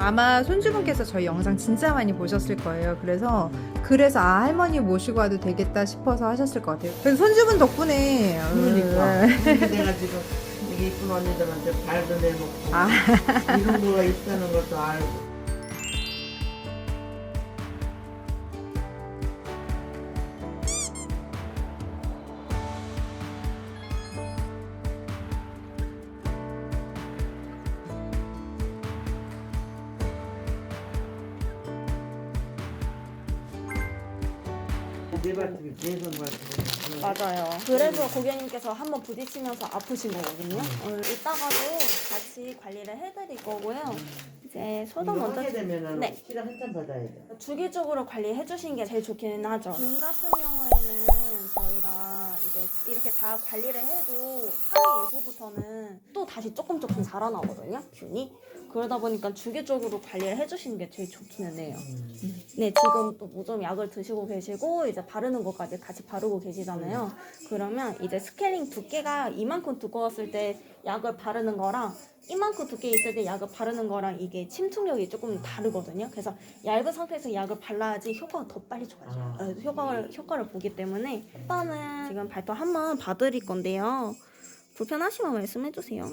아마 손주분께서 저희 영상 진짜 많이 보셨을 거예요. 그래서 그래서 아 할머니 모시고 와도 되겠다 싶어서 하셨을 것 같아요. 그래서 손주분 덕분에 그러니까 어, 근데 내가 지금 이게 이쁜 언니들한테 발도 내놓고 아. 이런 거가 있다는 것도 알고 내 발톱이 계속 발톱이 맞아요. 그래서 고객님께서 한번 부딪히면서 아프신 거거든요. 어, 이따가도 같이 관리를 해드릴 거고요. 이제 소독 이거 먼저 하게 되면은 네. 시간 한참 받아야 돼. 주기적으로 관리해 주신 게 제일 좋기는 하죠. 균 같은 경우에는 저희가 이제 이렇게 다 관리를 해도 3일 이후부터는 또 다시 조금 조금 자라나거든요. 균이. 그러다 보니까 주기적으로 관리를 해 주시는 게 제일 좋기는 해요. 네, 지금 또 모좀 약을 드시고 계시고 이제 바르는 것까지 같이 바르고 계시잖아요. 그러면 이제 스케일링 두께가 이만큼 두꺼웠을 때 약을 바르는 거랑 이만큼 두께 있을 때 약을 바르는 거랑 이게 침투력이 조금 다르거든요. 그래서 얇은 상태에서 약을 발라야지 효과가 더 빨리 좋아져요. 아. 어, 효과를 효과를 보기 때문에 일단은 지금 발톱 한번 봐드릴 건데요. 불편하시면 말씀해 주세요.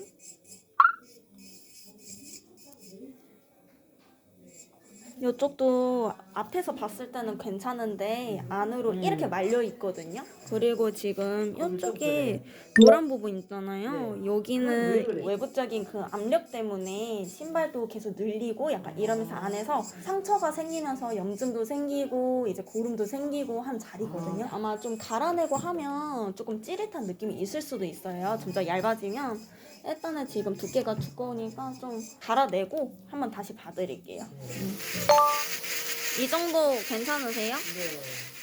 이쪽도 앞에서 봤을 때는 괜찮은데 안으로 음. 이렇게 말려 있거든요. 그리고 지금 이쪽에 그래. 노란 부분 있잖아요. 네. 왜 여기는? 외부적인 그 압력 때문에 신발도 계속 늘리고 약간 이러면서 안에서 상처가 생기면서 염증도 생기고 이제 고름도 생기고 한 자리거든요. 아마 좀 갈아내고 하면 조금 찌릿한 느낌이 있을 수도 있어요. 좀더 얇아지면 일단은 지금 두께가 두꺼우니까 좀 갈아내고 한번 다시 봐드릴게요. 이 정도 괜찮으세요? 네.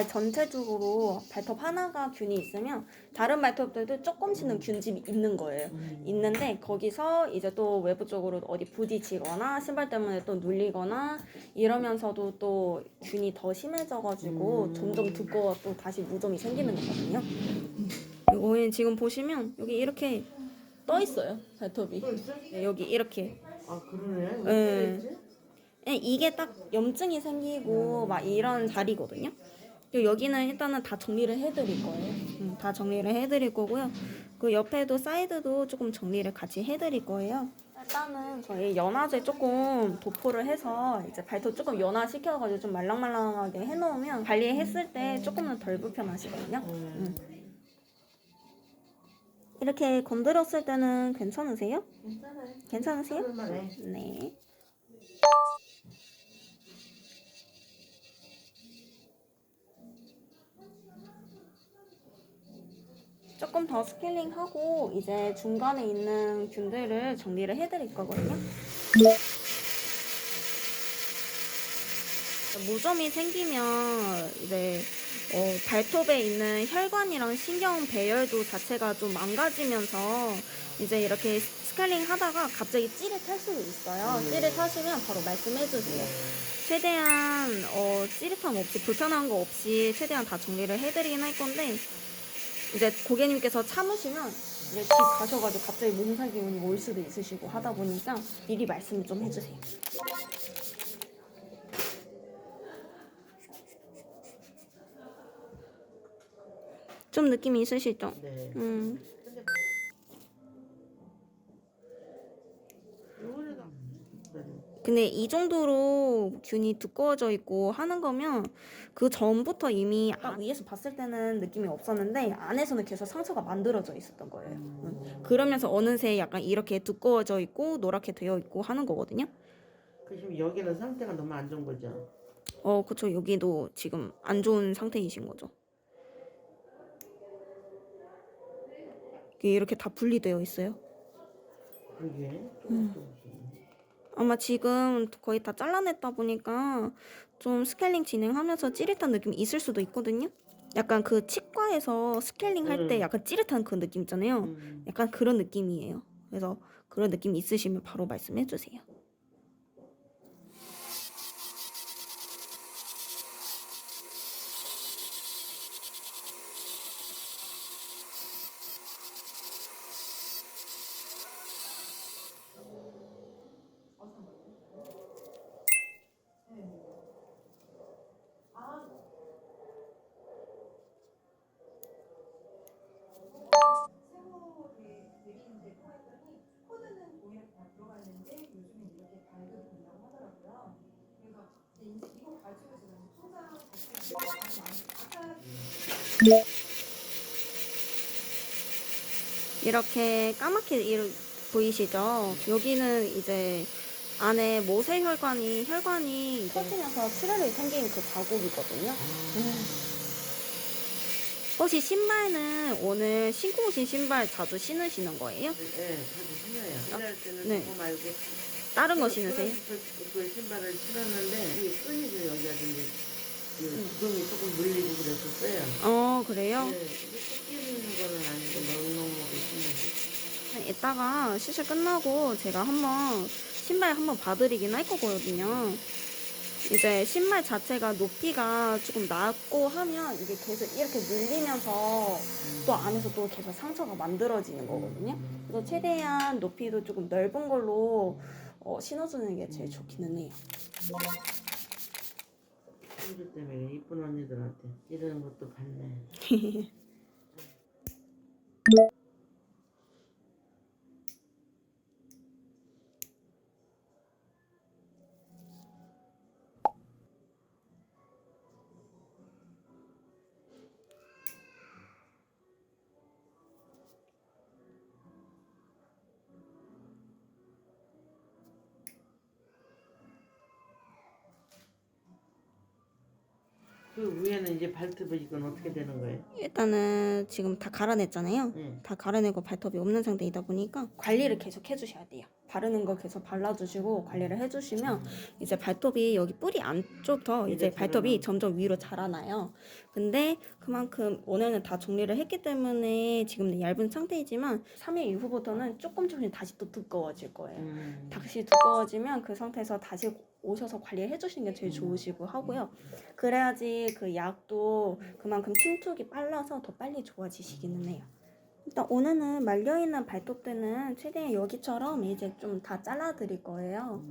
발 전체적으로 발톱 하나가 균이 있으면 다른 발톱들도 조금씩은 균집이 있는 거예요. 음. 있는데 거기서 이제 또 외부 쪽으로 어디 부딪히거나 신발 때문에 또 눌리거나 이러면서도 또 균이 더 심해져가지고 음. 점점 두꺼워 또 다시 무좀이 생기는 거거든요. 이거 지금 보시면 여기 이렇게 떠 있어요 발톱이? 네, 여기 이렇게 아 그러네. 네. 예, 이게 딱 염증이 생기고 막 이런 자리거든요. 여기는 일단은 다 정리를 해드릴 거예요. 음, 다 정리를 해드릴 거고요. 그 옆에도 사이드도 조금 정리를 같이 해드릴 거예요. 일단은 저희 연화제 조금 도포를 해서 이제 발톱 조금 연화시켜가지고 좀 말랑말랑하게 해놓으면 관리했을 때 조금은 덜 불편하시거든요. 음. 이렇게 건드렸을 때는 괜찮으세요? 괜찮아요. 괜찮으세요? 할만해. 네. 조금 더 스케일링하고 이제 중간에 있는 균들을 정리를 해드릴 거거든요. 무좀이 생기면 이제 어, 발톱에 있는 혈관이랑 신경 배열도 자체가 좀 망가지면서 이제 이렇게 스케일링 하다가 갑자기 찌릿할 수도 있어요. 음. 찌릿하시면 바로 말씀해 주세요. 최대한 어, 찌릿함 없이 불편한 거 없이 최대한 다 정리를 해드리긴 할 건데 이제 고객님께서 참으시면 이제 집 가셔가지고 갑자기 몸살 기운이 올 수도 있으시고 하다 보니까 미리 말씀 좀 해주세요. 좀 느낌이 있으시죠? 네. 음. 요거는 네. 근데 이 정도로 균이 두꺼워져 있고 하는 거면 그 전부터 이미 아, 위에서 봤을 때는 느낌이 없었는데 안에서는 계속 상처가 만들어져 있었던 거예요. 음. 그러면서 어느새 약간 이렇게 두꺼워져 있고 노랗게 되어 있고 하는 거거든요. 그 지금 여기는 상태가 너무 안 좋은 거죠. 어, 그쵸. 여기도 지금 안 좋은 상태이신 거죠. 이게 이렇게 다 분리되어 있어요. 그게 음. 조금씩. 아마 지금 거의 다 잘라냈다 보니까 좀 스케일링 진행하면서 찌릿한 느낌이 있을 수도 있거든요. 약간 그 치과에서 스케일링 할 때 음. 약간 찌릿한 그 느낌 있잖아요. 음. 약간 그런 느낌이에요. 그래서 그런 느낌 있으시면 바로 말씀해 주세요. 이렇게 까맣게 일- 보이시죠? 여기는 이제 안에 모세혈관이 혈관이 터지면서 출혈이 생긴 그 자국이거든요. 혹시 신발은 오늘 신고 오신 신발 자주 신으시는 거예요? 예, 자주 신어요. 일할 때는 네. 그거 말고 다른 거 신으세요? 그, 그 신발을 신었는데 이 끈이도 여기가 이제 그 구멍이 조금 물리고 그랬었어요. 어 그래요? 네, 이게 꺾이는 거는 아니고 넉넉하게 신는데. 이따가 시술 끝나고 제가 한번 신발 한번 봐드리긴 할 거거든요. 이제 신발 자체가 높이가 조금 낮고 하면 이게 계속 이렇게 물리면서 또 안에서 또 계속 상처가 만들어지는 거거든요. 그래서 최대한 높이도 조금 넓은 걸로 어, 신어주는 게 제일 좋기는 해요. 친구 때문에 이쁜 언니들한테 이런 것도 받네. 그 위에는 이제 발톱이 이건 어떻게 되는 거예요? 일단은 지금 다 갈아냈잖아요. 네. 다 갈아내고 발톱이 없는 상태이다 보니까 관리를 계속 해주셔야 돼요. 바르는 거 계속 발라주시고 관리를 해주시면 이제 발톱이 여기 뿌리 안쪽부터 이제 이제 발톱이? 점점 위로 자라나요. 근데 그만큼 오늘은 다 정리를 했기 때문에 지금 얇은 상태이지만 3일 이후부터는 조금 조금씩 다시 또 두꺼워질 거예요. 음. 다시 두꺼워지면 그 상태에서 다시 오셔서 관리해 주시는 게 제일 좋으시고 하고요. 그래야지 그 약도 그만큼 침투기 빨라서 더 빨리 좋아지시기는 해요. 일단 오늘은 말려있는 발톱들은 최대한 여기처럼 이제 좀 다 잘라드릴 거예요.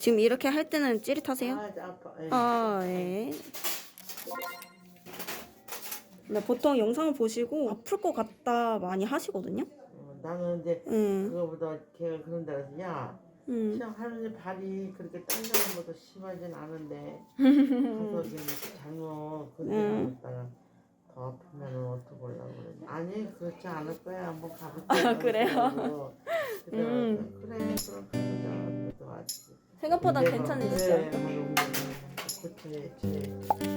지금 이렇게 할 때는 찌릿하세요? 아, 아파. 예. 아, 예. 근데 보통 영상을 보시고 아플 것 같다 많이 하시거든요. 어, 나는 이제 음, 그거보다 걔가 그런다 그래서 야 음. 그냥 할머니 발이 그렇게 딴 사람보다 심하진 않은데 가서 이제 잘못 건드려 음. 더 아프면 어떡하려고 그래 아니 그렇지 않을 거야 한번 가볼게 아, 그래요? 그래 음. 그래 그럼 가보자 또 왔지 생각보다 괜찮으시죠? 네, 막 고쳐야지